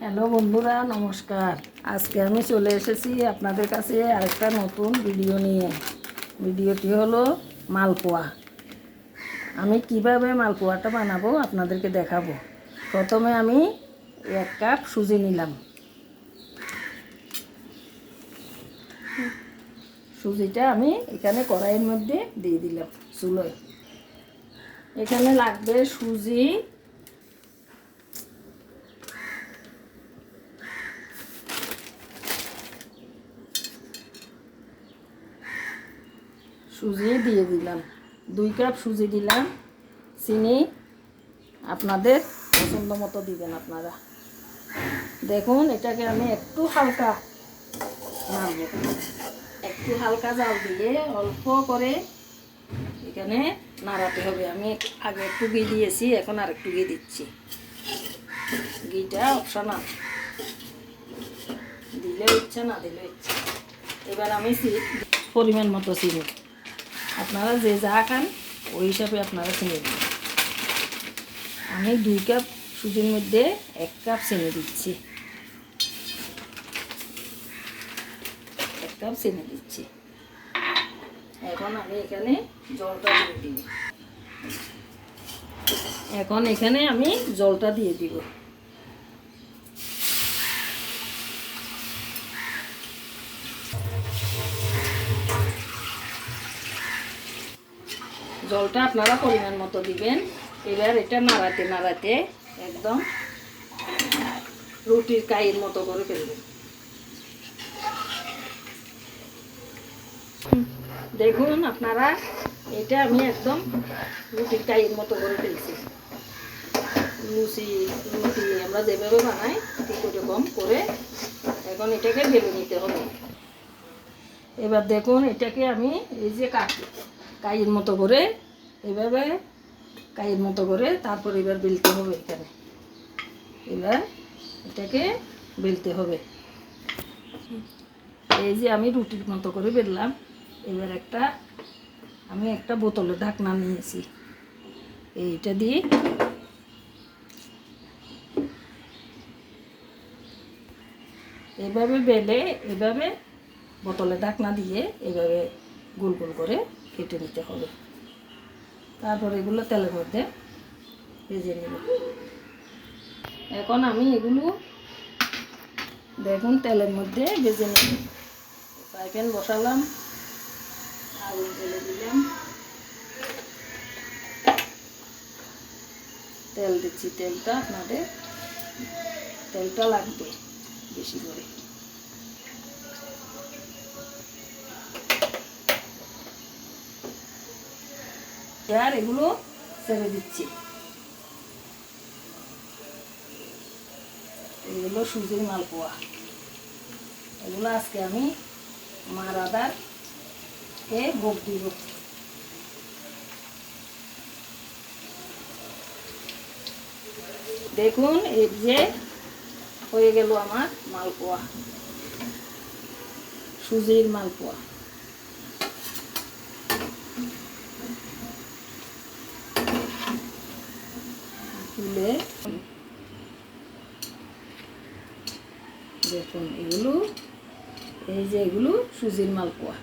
Hello বন্ধুরা, নমস্কার। আজকে আমি চলে এসেছি আপনাদের কাছে আরেকটা নতুন ভিডিও নিয়ে। ভিডিওটি হলো মালপোয়া। আমি কীভাবে মালপোয়াটা বানাবো আপনাদেরকে দেখাবো। প্রথমে আমি এক কাপ সুজি নিলাম। সুজিটা আমি এখানে কড়াইয়ের মধ্যে দিয়ে দিলাম চুলোয়। এখানে লাগবে সুজি সুজি দিয়ে দিলাম। দুই কাপ সুজি দিলাম। চিনি আপনাদের পছন্দ মতো দিবেন আপনারা। দেখুন, এটাকে আমি একটু হালকা নাড়ব। একটু হালকা জাল দিয়ে অল্প করে এখানে নাড়াতে হবে। আমি আগে একটু ঘি দিয়েছি, এখন আর একটু ঘি দিচ্ছি। ঘিটা অপশনাল দিলে ইচ্ছা, না দিলে ইচ্ছা। এবার আমি পরিমাণ মতো চিনি। আপনারা যে যা খান, ওই হিসাবে আপনারা চিনি দিন। আমি দুই কাপ সুজির মধ্যে এক কাপ চিনি দিচ্ছি। এক কাপ চিনি দিচ্ছি। এখন আমি এখানে জলটা দিয়ে দিব। এখন এখানে আমি জলটা দিয়ে দিব। জলটা আপনারা পরিমাণ মতো দিবেন। এবার এটা নাড়াতে নাড়াতে একদম রুটির কাইয়ের মতো করে ফেলবেন। দেখুন আপনারা, এটা আমি একদম রুটির কাইয়ের মতো করে ফেলছি। লুচি, রুটি আমরা যেভাবে বানাই, ঠিক ওরকম করে এখন এটাকে ভেবে নিতে হবে। এবার দেখুন এটাকে আমি এই যে কাটি কাইয়ের মতো করে, এভাবে কাইয়ের মতো করে, তারপর এবার বেলতে হবে এখানে। এবার এটাকে বেলতে হবে। এই যে আমি রুটির মতো করে বেললাম, এবার একটা, আমি একটা বোতলের ঢাকনা নিয়েছি। এইটা দিয়ে এভাবে বেলে, এভাবে বোতলে ঢাকনা দিয়ে এভাবে গোল গোল করে কেটে নিতে হবে। তারপর এগুলো তেলের মধ্যে ভেজে নেব। এখন আমি এগুলো দেখুন তেলের মধ্যে ভেজে নেব। ফ্রাই প্যান বসালাম, আগুন তেলে দিলাম। তেল দিচ্ছি তেলটা আপনাদের তেলটা লাগবে বেশি করে। আর এগুলো ছেড়ে দিচ্ছি। এগুলো সুজির মালপোয়া। এগুলো আজকে আমি মা রাধার কে ভোগ দিব। দেখুন, এই যে হয়ে গেল আমার মালপোয়া, সুজির মালপোয়া। তুলে দেখুন এগুলো এই যে এগুলো সুজির মালপোয়া।